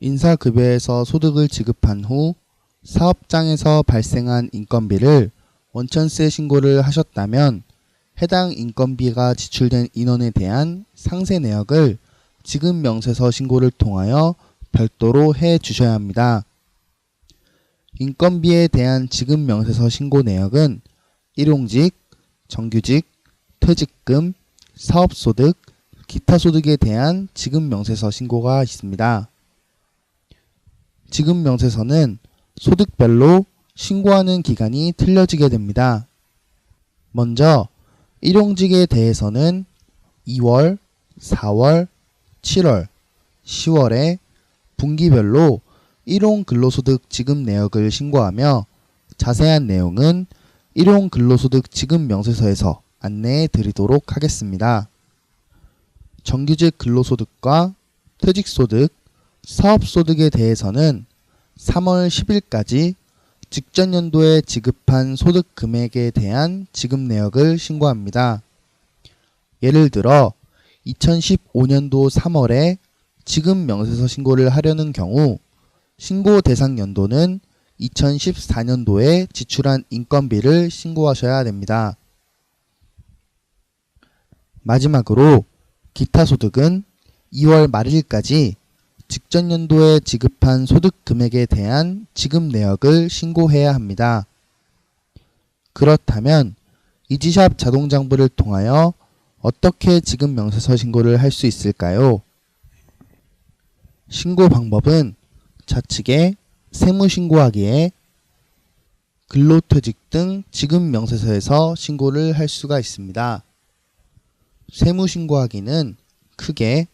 인사급여에서 소득을 지급한 후 사업장에서 발생한 인건비를 원천세 신고를 하셨다면 해당 인건비가 지출된 인원에 대한 상세 내역을 지급 명세서 신고를 통하여 별도로 해 주셔야 합니다. 인건비에 대한 지급 명세서 신고 내역은 일용직, 정규직, 퇴직금, 사업소득, 기타 소득에 대한 지급 명세서 신고가 있습니다. 지급 명세서는 소득별로 신고하는 기간이 틀려지게 됩니다. 먼저 일용직에 대해서는 2월, 4월, 7월, 10월에 분기별로 일용 근로소득 지급 내역을 신고하며 자세한 내용은 일용 근로소득 지급 명세서에서 안내해 드리도록 하겠습니다. 정규직 근로소득과 퇴직소득, 사업소득에 대해서는 3월 10일까지 직전 연도에 지급한 소득 금액에 대한 지급 내역을 신고합니다. 예를 들어 2015년도 3월에 지급 명세서 신고를 하려는 경우 신고 대상 연도는 2014년도에 지출한 인건비를 신고하셔야 됩니다. 마지막으로 기타 소득은 2월 말일까지 직전 연도에 지급한 소득 금액에 대한 지급 내역을 신고해야 합니다. 그렇다면 이지샵 자동장부를 통하여 어떻게 지급 명세서 신고를 할 수 있을까요? 신고 방법은 좌측에 세무신고하기에 근로퇴직 등 지급 명세서에서 신고를 할 수가 있습니다. 세무신고하기는 크게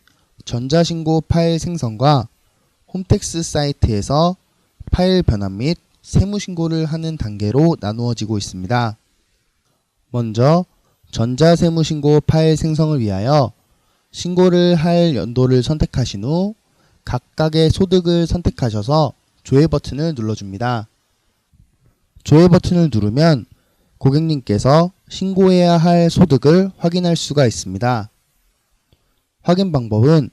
전자신고 파일 생성과 홈택스 사이트에서 파일 변환 및 세무신고를 하는 단계로 나누어지고 있습니다. 먼저 전자세무신고 파일 생성을 위하여 신고를 할 연도를 선택하신 후 각각의 소득을 선택하셔서 조회 버튼을 눌러줍니다. 조회 버튼을 누르면 고객님께서 신고해야 할 소득을 확인할 수가 있습니다. 확인 방법은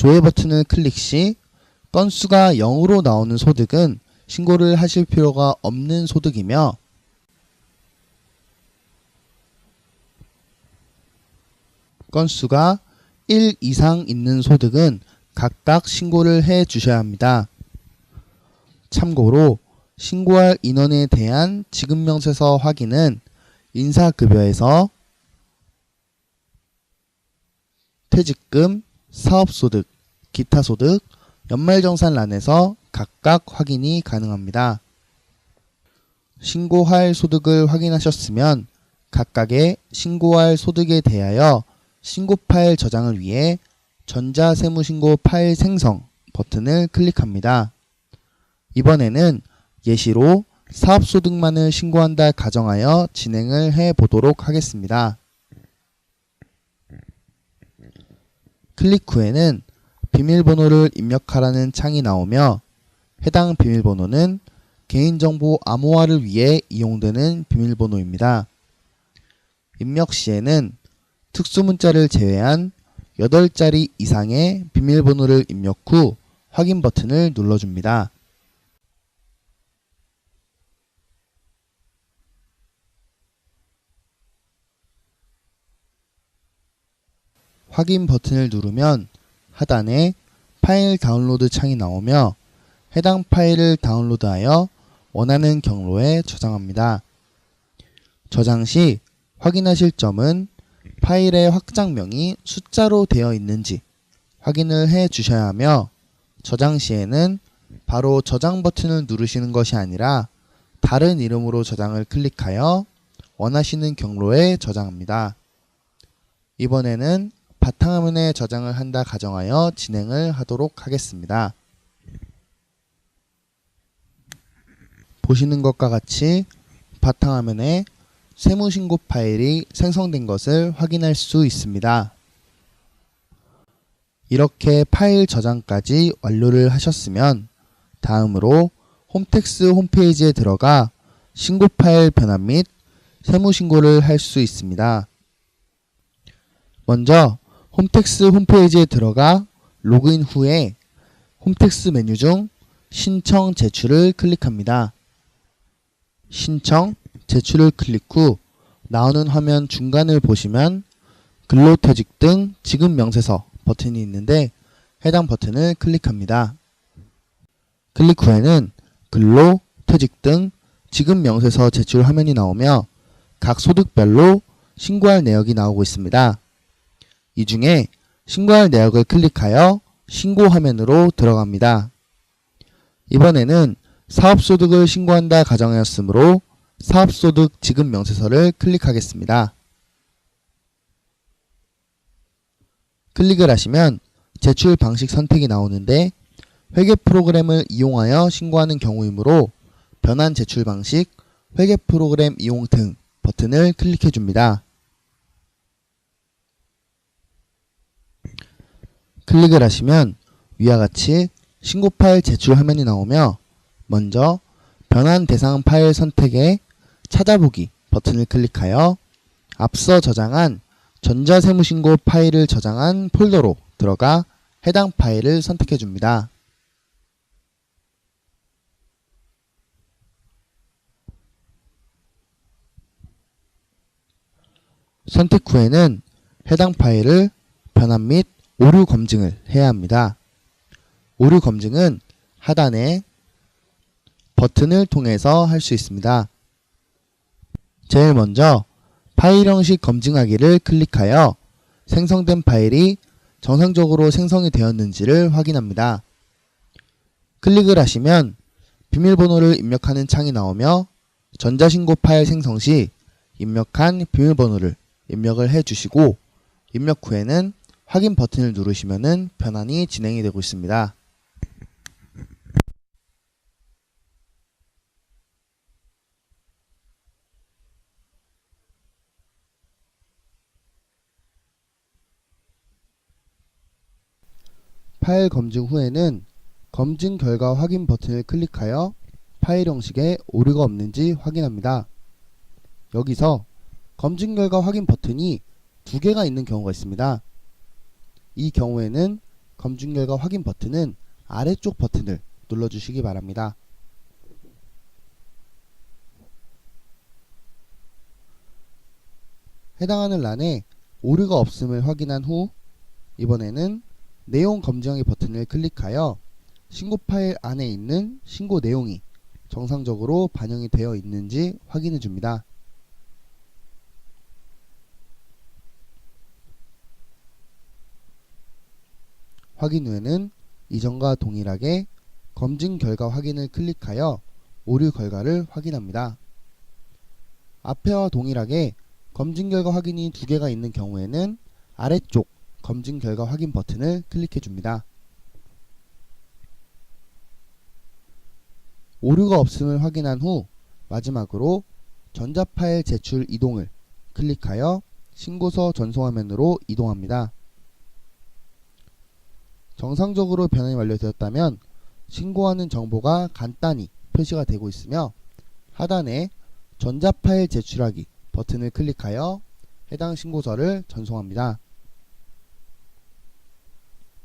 조회 버튼을 클릭 시 건수가 0으로 나오는 소득은 신고를 하실 필요가 없는 소득이며 건수가 1 이상 있는 소득은 각각 신고를 해 주셔야 합니다. 참고로 신고할 인원에 대한 지급명세서 확인은 인사급여에서 퇴직금, 사업소득, 기타 소득, 연말정산란에서 각각 확인이 가능합니다. 신고할 소득을 확인하셨으면 각각의 신고할 소득에 대하여 신고 파일 저장을 위해 전자세무신고 파일 생성 버튼을 클릭합니다. 이번에는 예시로 사업소득만을 신고한다 가정하여 진행을 해 보도록 하겠습니다. 클릭 후에는 비밀번호를 입력하라는 창이 나오며 해당 비밀번호는 개인정보 암호화를 위해 이용되는 비밀번호입니다. 입력 시에는 특수문자를 제외한 8자리 이상의 비밀번호를 입력 후 확인 버튼을 눌러줍니다. 확인 버튼을 누르면 하단에 파일 다운로드 창이 나오며 해당 파일을 다운로드하여 원하는 경로에 저장합니다. 저장 시 확인하실 점은 파일의 확장명이 숫자로 되어 있는지 확인을 해 주셔야 하며 저장 시에는 바로 저장 버튼을 누르시는 것이 아니라 다른 이름으로 저장을 클릭하여 원하시는 경로에 저장합니다. 이번에는 바탕화면에 저장을 한다 가정하여 진행을 하도록 하겠습니다. 보시는 것과 같이 바탕화면에 세무신고 파일이 생성된 것을 확인할 수 있습니다. 이렇게 파일 저장까지 완료를 하셨으면 다음으로 홈택스 홈페이지에 들어가 신고 파일 변환 및 세무신고를 할 수 있습니다. 먼저 홈택스 홈페이지에 들어가 로그인 후에 홈택스 메뉴 중 신청 제출을 클릭합니다. 신청 제출을 클릭 후 나오는 화면 중간을 보시면 근로퇴직 등 지급 명세서 버튼이 있는데 해당 버튼을 클릭합니다. 클릭 후에는 근로, 퇴직 등 지급 명세서 제출 화면이 나오며 각 소득별로 신고할 내역이 나오고 있습니다. 이 중에 신고할 내역을 클릭하여 신고 화면으로 들어갑니다. 이번에는 사업소득을 신고한다 가정하였으므로 사업소득 지급 명세서를 클릭하겠습니다. 클릭을 하시면 제출 방식 선택이 나오는데 회계 프로그램을 이용하여 신고하는 경우이므로 변환 제출 방식, 회계 프로그램 이용 등 버튼을 클릭해 줍니다. 클릭을 하시면 위와 같이 신고 파일 제출 화면이 나오며 먼저 변환 대상 파일 선택에 찾아보기 버튼을 클릭하여 앞서 저장한 전자세무신고 파일을 저장한 폴더로 들어가 해당 파일을 선택해 줍니다. 선택 후에는 해당 파일을 변환 및 오류 검증을 해야 합니다. 오류 검증은 하단에 버튼을 통해서 할 수 있습니다. 제일 먼저 파일 형식 검증하기를 클릭하여 생성된 파일이 정상적으로 생성이 되었는지를 확인합니다. 클릭을 하시면 비밀번호를 입력하는 창이 나오며 전자신고 파일 생성 시 입력한 비밀번호를 입력을 해 주시고 입력 후에는 확인 버튼을 누르시면 변환이 진행이 되고 있습니다. 파일 검증 후에는 검증 결과 확인 버튼을 클릭하여 파일 형식에 오류가 없는지 확인합니다. 여기서 검증 결과 확인 버튼이 두 개가 있는 경우가 있습니다. 이 경우에는 검증 결과 확인 버튼은 아래쪽 버튼을 눌러주시기 바랍니다. 해당하는 란에 오류가 없음을 확인한 후 이번에는 내용 검증하기 버튼을 클릭하여 신고 파일 안에 있는 신고 내용이 정상적으로 반영이 되어 있는지 확인해 줍니다. 확인 후에는 이전과 동일하게 검증 결과 확인을 클릭하여 오류 결과를 확인합니다. 앞에와 동일하게 검증 결과 확인이 두 개가 있는 경우에는 아래쪽 검증 결과 확인 버튼을 클릭해 줍니다. 오류가 없음을 확인한 후 마지막으로 전자파일 제출 이동을 클릭하여 신고서 전송화면으로 이동합니다. 정상적으로 변환이 완료되었다면 신고하는 정보가 간단히 표시가 되고 있으며 하단에 전자파일 제출하기 버튼을 클릭하여 해당 신고서를 전송합니다.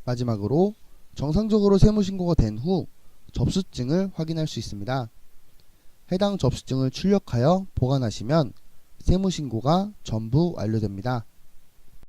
마지막으로 정상적으로 세무신고가 된 후 접수증을 확인할 수 있습니다. 해당 접수증을 출력하여 보관하시면 세무신고가 전부 완료됩니다.